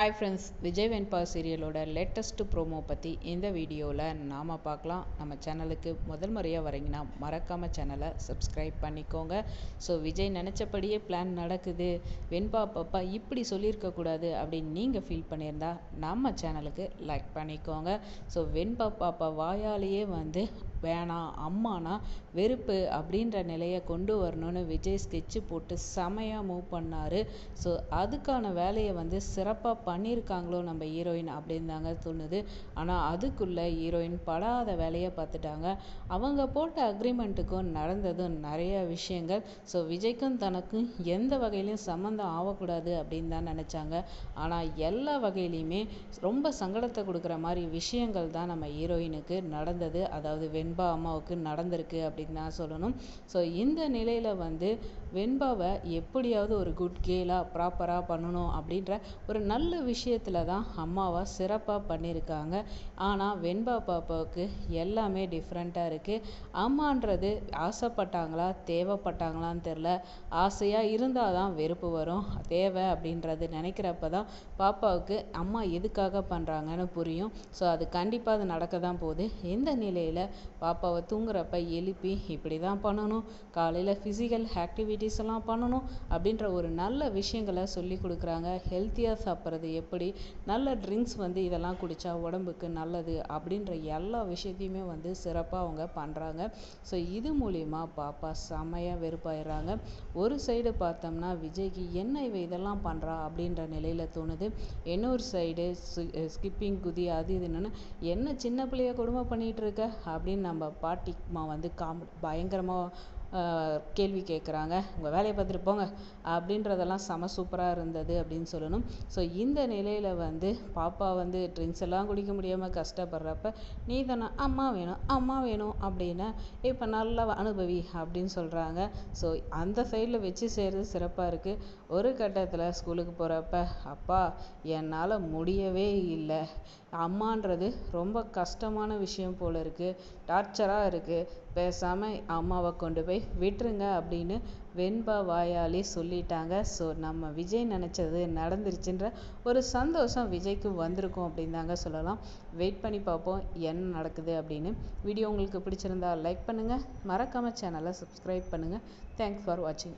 Hi friends Vijay Venba சீரியலோட latest promo பற்றி இந்த வீடியோவில் நாம் பார்க்கலாம். நம்ம சேனலுக்கு முதல் முறையாக வரீங்கன்னா மறக்காமல் சேனலை சப்ஸ்கிரைப் பண்ணிக்கோங்க. ஸோ விஜய் நினச்சபடியே பிளான் நடக்குது. வெண்பா பாப்பா இப்படி சொல்லியிருக்கக்கூடாது அப்படின்னு நீங்கள் ஃபீல் பண்ணியிருந்தா நம்ம சேனலுக்கு லைக் பண்ணிக்கோங்க. ஸோ வெண்பா பாப்பா வாயாலேயே வந்து வேணாம் அம்மானா வெறுப்பு அப்படின்ற நிலையை கொண்டு வரணும்னு விஜய் ஸ்கெட்சு போட்டு செமையாக மூவ் பண்ணார். ஸோ அதுக்கான வேலையை வந்து சிறப்பாக பண்ணியிருக்காங்களோ நம்ம ஹீரோயின் அப்படின்னு தாங்க தோணுது. ஆனால் அதுக்குள்ளே ஹீரோயின் படாத வேலையை பார்த்துட்டாங்க. அவங்க போட்ட அக்ரிமெண்ட்டுக்கும் நடந்ததும் நிறைய விஷயங்கள். ஸோ விஜய்க்கும் தனக்கும் எந்த வகையிலையும் சம்மந்தம் ஆகக்கூடாது அப்படின்னு தான் நினச்சாங்க. ஆனால் எல்லா வகையிலையுமே ரொம்ப சங்கடத்தை கொடுக்குற மாதிரி விஷயங்கள் தான் நம்ம ஹீரோயினுக்கு நடந்தது. அதாவது வெண்பா அம்மாவுக்கு நடந்திருக்கு அப்படின்னு தான் சொல்லணும். ஸோ இந்த நிலையில் வந்து வெண்பாவை எப்படியாவது ஒரு குட் கேலாக ப்ராப்பராக பண்ணணும் அப்படின்ற ஒரு நல்ல விஷயத்தில் தான் அம்மாவை சிறப்பாக பண்ணியிருக்காங்க ஆனால் வெண்பா பாப்பாவுக்கு எல்லாமே டிஃப்ரெண்ட்டாக இருக்குது அம்மான்றது ஆசைப்பட்டாங்களா தேவைப்பட்டாங்களான்னு தெரில ஆசையாக இருந்தால் தான் வெறுப்பு வரும். தேவை அப்படின்றது நினைக்கிறப்ப தான் பாப்பாவுக்கு அம்மா எதுக்காக பண்ணுறாங்கன்னு புரியும். ஸோ அது கண்டிப்பாக அது நடக்க தான் போகுது. இந்த நிலையில் பாப்பாவை தூங்குறப்ப எழுப்பி இப்படி தான் பண்ணணும். காலையில் ஃபிசிக்கல் ஆக்டிவிட்டீஸ் எல்லாம் பண்ணணும் அப்படின்ற ஒரு நல்ல விஷயங்களை சொல்லி கொடுக்குறாங்க. ஹெல்த்தியாக சாப்பிட்றது எப்படி? நல்ல ட்ரிங்க்ஸ் வந்து இதெல்லாம் குடித்தா உடம்புக்கு நல்லது அப்படின்ற எல்லா விஷயத்தையுமே வந்து சிறப்பாக அவங்க பண்ணுறாங்க ஸோ இது மூலிமா பாப்பா செமையாக வெறுப்பாயிடுறாங்க. ஒரு சைடு பார்த்தோம்னா விஜய்க்கு என்ன இவ இதெல்லாம் பண்ணுறா அப்படின்ற நிலையில் தோணுது. இன்னொரு சைடு ஸ்கிப்பிங் குதி அது இதுன்னு என்ன சின்ன பிள்ளைய கொடுமை பண்ணிகிட்டு இருக்க அப்படின்னு நம்ம பாட்டிமா வந்து காம் பயங்கரமாக கேள்வி கேட்குறாங்க உங்கள் வேலையை பார்த்துட்டு போங்க. அப்படின்றதெல்லாம் செம சூப்பராக இருந்தது அப்படின்னு சொல்லணும். ஸோ இந்த நிலையில் வந்து பாப்பா வந்து ட்ரிங்க்ஸ் எல்லாம் குடிக்க முடியாமல் கஷ்டப்படுறப்ப நீ தானே அம்மா வேணும் அம்மா வேணும் அப்படின்னா இப்போ நல்லா அனுபவி அப்படின்னு சொல்கிறாங்க ஸோ அந்த சைடில் வச்சு செய்கிறது சிறப்பாக இருக்குது ஒரு கட்டத்தில் ஸ்கூலுக்கு போகிறப்ப அப்பா என்னால் முடியவே இல்லை. அம்மான்றது ரொம்ப கஷ்டமான விஷயம் போல் இருக்குது டார்ச்சராக இருக்குது பேசாமல் அம்மாவை கொண்டு போய் போய் விட்டுருங்க அப்படின்னு வெண்பா வாயாலே சொல்லிட்டாங்க. ஸோ நம்ம விஜய் நினச்சது நடந்துருச்சுன்ற ஒரு சந்தோஷம் விஜய்க்கு வந்திருக்கும் அப்படின்னு தாங்க சொல்லலாம். வெயிட் பண்ணி பார்ப்போம் என்ன நடக்குது அப்படின்னு. வீடியோ உங்களுக்கு பிடிச்சிருந்தா லைக் பண்ணுங்கள் மறக்காமல் சேனலை சப்ஸ்கிரைப் பண்ணுங்கள் தேங்க்ஸ் ஃபார் வாட்சிங்